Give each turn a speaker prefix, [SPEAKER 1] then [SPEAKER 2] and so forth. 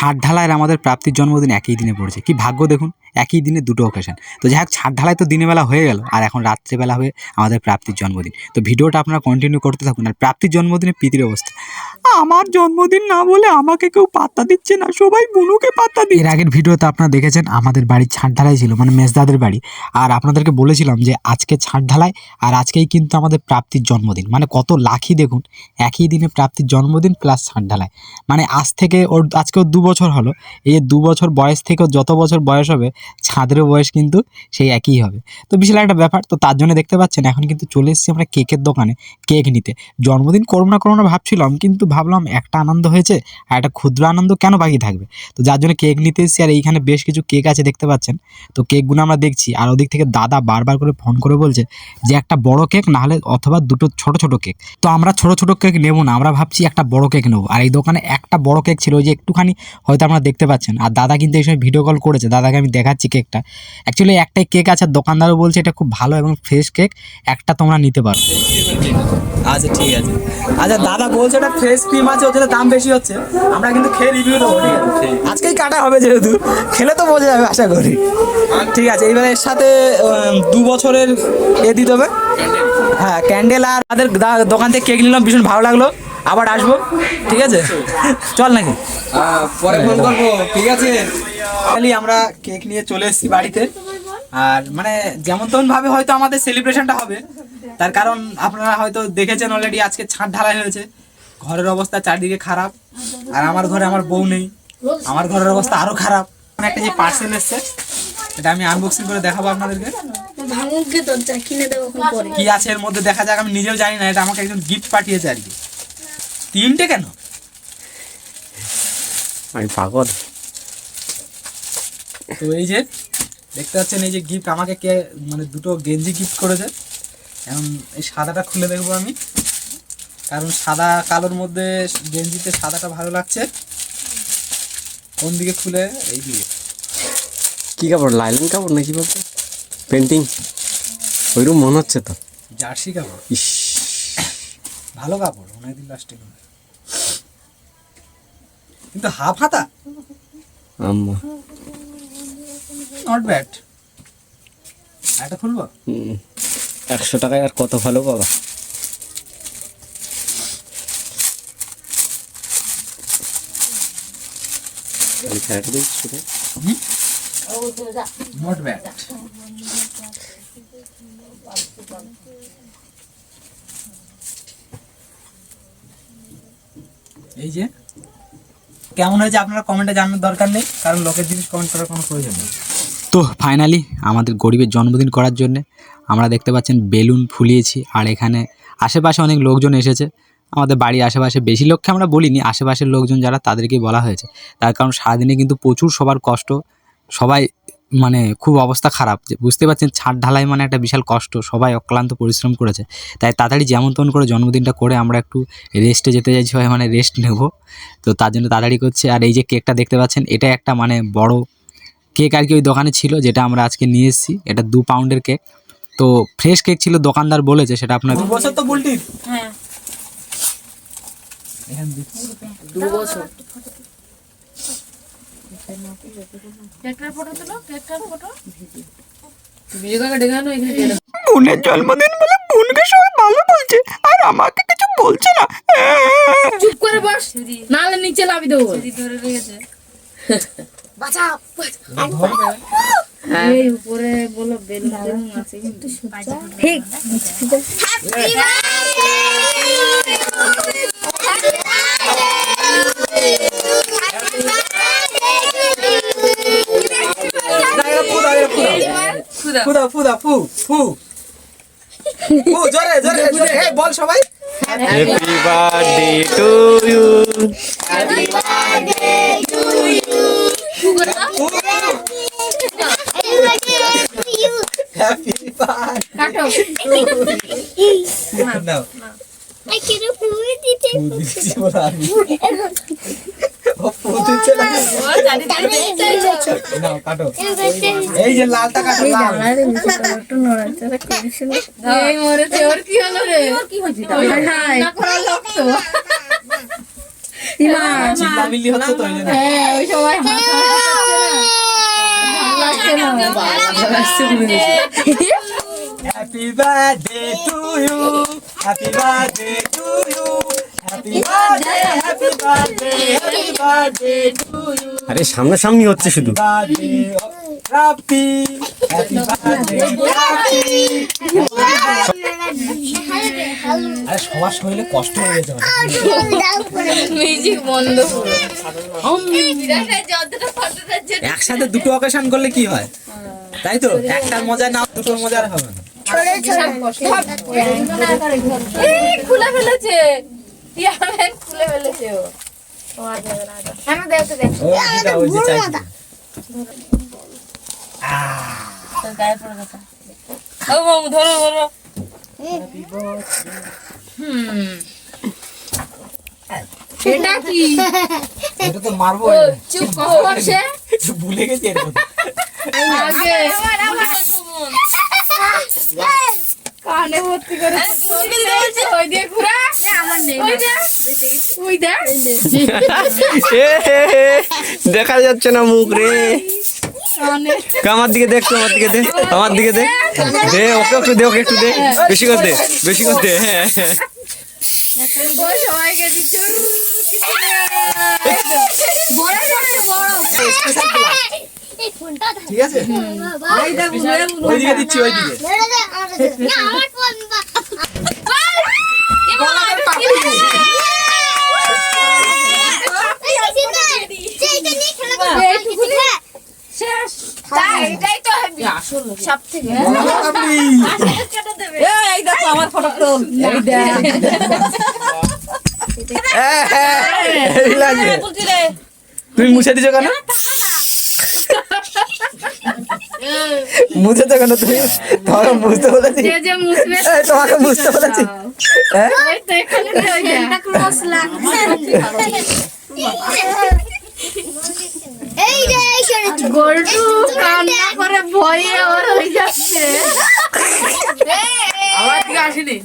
[SPEAKER 1] ছাদ ঢালাইয়ের আমাদের প্রাপ্তির জন্মদিন একই দিনে পড়েছে। কি ভাগ্য দেখুন? একই দিনে দুটো অকেশন তো যাই হোক ছাদ ঢালাই তো দিনের বেলা হয়ে গেল। আর এখন রাত্রেবেলা হবে আমাদের প্রাপ্তির জন্মদিন। তো ভিডিওটা আপনারা কন্টিনিউ করতে থাকুন। আর প্রাপ্তির জন্মদিনে প্রীতির অবস্থা। আমার জন্মদিন না বলে আমাকে কেউ পাত্তা দিচ্ছে না। সবাই বুনুকে পাত্তা দিয়ে এর আগের ভিডিওতে আপনারা দেখেছেন, আমাদের বাড়ির ছাদ ঢালাই ছিল মানে মেজদাদের বাড়ি। আর আপনাদেরকে বলেছিলাম যে, আজকে ছাদ ঢালাই, আর আজকেই কিন্তু আমাদের প্রাপ্তির জন্মদিন। মানে কত লাখি দেখুন, একই দিনে প্রাপ্তির জন্মদিন প্লাস ছাদ ঢালাই। মানে আজ থেকে ওর, আজকে ওর দু বছর হলো। এই দু বছর বয়স থেকে যত বছর বয়স হবে ছাদেরও বয়স কিন্তু সেই একই হবে। তো বিশাল একটা ব্যাপার, তো তার জন্য দেখতে পাচ্ছেন এখন কিন্তু চলে এসেছি আমরা কেকের দোকানে, কেক নিতে। জন্মদিন করব না করব না ভাবছিলাম, কিন্তু ভাবলাম একটা আনন্দ হয়েছে আর একটা ক্ষুদ্র আনন্দ কেন বাকি থাকবে? তো যার জন্য কেক নিতে এসেছি আর এইখানে বেশ কিছু কেক আছে দেখতে পাচ্ছেন। তো কেকগুলো আমরা দেখছি আর ওদিক থেকে দাদা বারবার করে ফোন করে বলছে যে একটা বড় কেক না হলে অথবা দুটো ছোট ছোট কেক। তো আমরা ছোট ছোট কেক নেব না, আমরা ভাবছি একটা বড় কেক নেব। আর এই দোকানে একটা বড় কেক ছিল ওই যে একটুখানি হয়তো আপনারা দেখতে পাচ্ছেন। আর দাদা কিন্তু এই সময় ভিডিও কল করেছে, দাদাকে আমি দেখাচ্ছি কেকটা। অ্যাকচুয়ালি একটাই কেক আছে দোকানদারও বলছে এটা খুব ভালো এবং ফ্রেশ কেক একটা তোমরা নিতে পারো।
[SPEAKER 2] আচ্ছা ঠিক আছে। আচ্ছা দাদা বলছে এটা ফ্রেশ ক্রিম আছে জন্য দাম বেশি হচ্ছে। আমরা কিন্তু খেয়ে রিভিউ দেবো, ঠিক আছে? আজকেই কাটা হবে যেহেতু, খেলে তো বোঝা যাবে, আশা করি। ঠিক আছে, এইবারে এর সাথে দু বছরের এ দিতে হবে। হ্যাঁ ক্যান্ডেল আর তাদের দোকান থেকে কেক নিলাম, ভীষণ ভালো লাগল। আবার আসব ঠিক আছে? চল নাকি?
[SPEAKER 3] পরে ফোন করব ঠিক আছে?
[SPEAKER 2] খালি আমরা কেক নিয়ে চলে এসেছি বাড়িতে। আর মানে যেমন তেমন ভাবে হয়তো আমাদের সেলিব্রেশনটা হবে তার কারণ আপনারা হয়তো দেখেছেন অলরেডি আজকে ছাদ ঢালাই হয়েছে। ঘরের অবস্থা চারদিকে খারাপ আর আমার ঘরে আমার বউ নেই। আমার ঘরের অবস্থা আরও খারাপ। মানে একটা যে পার্সেল এসছে এটা আমি আনবক্সিং করে দেখাবো আপনাদেরকে।
[SPEAKER 4] ভাঙুকে দরজা কিনে দেবো এখন পরে।
[SPEAKER 2] কি আছে এর মধ্যে দেখা যাক আমি নিজেও জানি না এটা আমাকে একজন গিফট পাঠিয়েছে আর কি। তিনটে কেন?
[SPEAKER 3] আমি পাগল।
[SPEAKER 2] তো এই যে দেখতে পাচ্ছেন এই যে গিফট আমাকে কে মানে দুটো গেঞ্জি গিফট করেছে। এখন এই সাদাটা খুলে দেখব আমি। কারণ সাদা কালোর মধ্যে গেঞ্জিতে সাদাটা ভালো লাগছে। কোন দিকে খুলে? এই দিকে।
[SPEAKER 3] কি কাপড় লাইলন কাপড় নাকি বলতো? পেন্টিং? ওইরকম মনে হচ্ছে তো।
[SPEAKER 2] জার্সি কাপড়।
[SPEAKER 3] ইস।
[SPEAKER 2] ভালো কাপড় অনেকদিন লাস্টিং হবে কিন্তু হাফ হাতা?
[SPEAKER 3] আম্মা।
[SPEAKER 2] নট ব্যাড এটা খুলবো?
[SPEAKER 3] একশো টাকায় আর কত ভালো বাবা?
[SPEAKER 2] নট ব্যাড এই যে, কেমন হয়েছে আপনারা কমেন্টে জানানোর দরকার নেই, কারণ লোকের জিনিস কমেন্ট করার কোনো প্রয়োজন নেই।
[SPEAKER 1] তো ফাইনালি আমাদের গরিবের জন্মদিন করার জন্য আমরা দেখতে পাচ্ছেন বেলুন ফুলিয়েছি, আর এখানে আশেপাশে অনেক লোকজন এসেছে। আমাদের বাড়ির আশেপাশে বেশি লোককে আমরা বলিনি, আশেপাশের লোকজন যারা তাদেরকেই বলা হয়েছে। তার কারণ সারাদিনে কিন্তু প্রচুর সবার কষ্ট, সবাই মানে খুব অবস্থা খারাপ যে বুঝতে পারছেন ছাদ ঢালাই মানে একটা বিশাল কষ্ট সবাই অক্লান্ত পরিশ্রম করেছে। তাই তাড়াতাড়ি যেমন তেমন করে জন্মদিনটা করে আমরা একটু রেস্টে যেতে চাইছি সবাই মানে রেস্ট নেব। তো তার জন্য তাড়াতাড়ি করছে। আর এই যে কেকটা দেখতে পাচ্ছেন এটা একটা মানে বড় কেক আর কি ওই দোকানে ছিল যেটা আমরা আজকে নিয়ে এসেছি। এটা দু পাউন্ডের কেক তো ফ্রেশ কেক ছিল দোকানদার বলেছে সেটা আপনার
[SPEAKER 2] দু বছর তো বুলটি
[SPEAKER 4] হ্যাঁ। দু বছর কেকটার ফটো তুলো কেকটার ফটো বিজয়কাকে ডেকে আনো এখানে দিয়ে দাও।
[SPEAKER 1] বোনের জন্মদিন বলে বোনকে সবাই ভালো বলছে আর আমাকে কিছু বলছে না।
[SPEAKER 4] চুপ করে বস নালে নিচে লাভি দেবো। ধরে রেখেছে বাঁচাও। এই উপরে বলো বেলুন আছে কিন্তু ঠিক।
[SPEAKER 2] ফু ফু। ফু জোরে জোরে জোরে। বল সবাই।
[SPEAKER 3] Happy birthday to you
[SPEAKER 2] happy ফু আমি ও ফু দিচ্ছে না নাও এই যে লালটা কাটো Happy birthday to you. Happy birthday to you.
[SPEAKER 3] আরে সামনাসামনি হচ্ছে শুধু।
[SPEAKER 2] সবার শরীরে কষ্ট হয়ে গেছে আমার।
[SPEAKER 4] মিউজিক বন্ধ।
[SPEAKER 2] একসাথে দুটো অকেশন করলে কি হয়? তাই তো? একটার মজা না দুটোর মজা আর হবে না।
[SPEAKER 4] এই, খুলে ফেলেছে। ইয়ারম্যান খুলে ফেলেছে ও
[SPEAKER 2] ও দিদা, ওই যে চাইছে।
[SPEAKER 4] তোর গায়ে পড়ে গেছে ও মামু ধরো ধরো হুম এটা কি
[SPEAKER 2] এটা তো মারবো
[SPEAKER 4] চুপ কর সে
[SPEAKER 2] ভুলে গেছি এর কথা।
[SPEAKER 4] আগে কানে ভর্তি করে ওই দিয়ে ঘুরা ওই দেখ ওই দেখ।
[SPEAKER 3] দেখা যাচ্ছে না মুখ রে। আমার দিকে দেখ তো, আমার দিকে দে আমার দিকে দে। দে ওকে একটু দে ওকে একটু দে। বেশি করে দে বেশি করে দে হ্যাঁ। হ্যাঁ।
[SPEAKER 4] সবাইকে দিচ্ছ বড় বড় বড়
[SPEAKER 2] ঠিক আছে? ওইদিকে দিচ্ছি ওইদিকে
[SPEAKER 4] আমার ফটো।
[SPEAKER 2] তুমি মুছে দিছো কেন? তো কেন তুমি? তোমাকে বুঝতে বলেছি। তোমাকে বুঝতে বলেছি। হ্যাঁ?
[SPEAKER 4] গল্টু কান্না করে ভয়ে ওর হয়ে যাচ্ছে। আমার দিকে আসেনি।